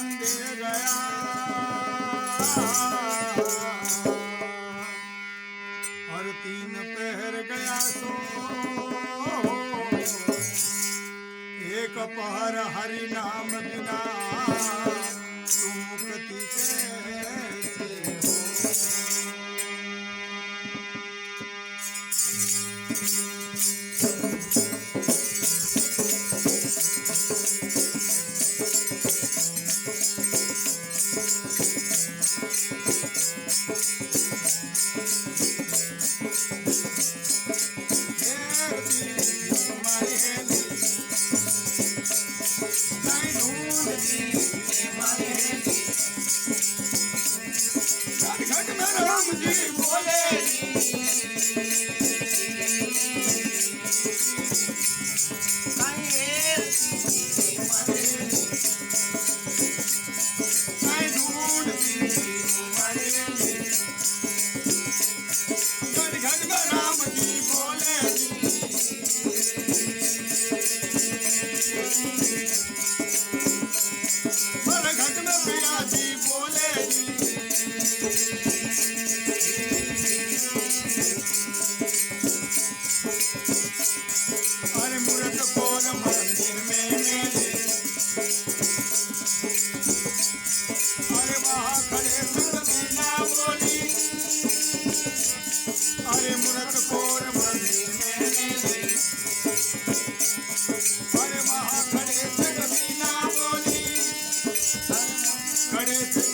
મંદિર ગયા હર તીન પહેર ગયા સો એક પહર હરિ નામ વિના તું પ્રતિકે my hands.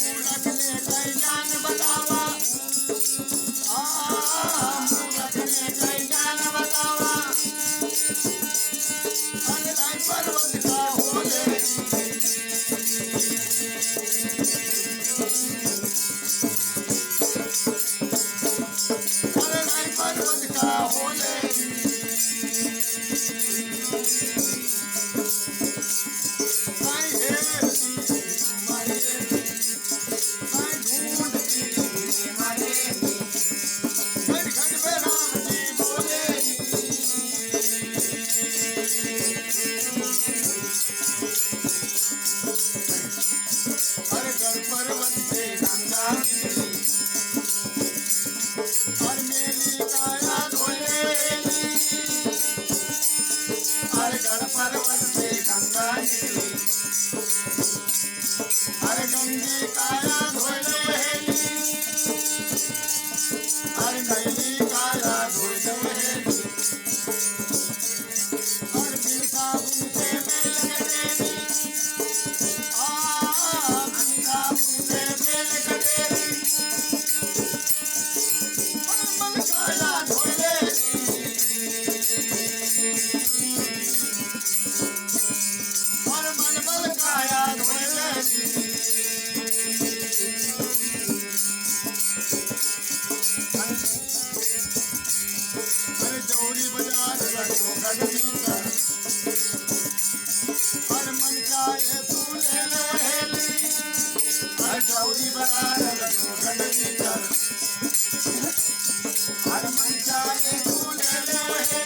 मूड के जान बतावा గడపర గడపర గంగా હર મંચાય તું લે લે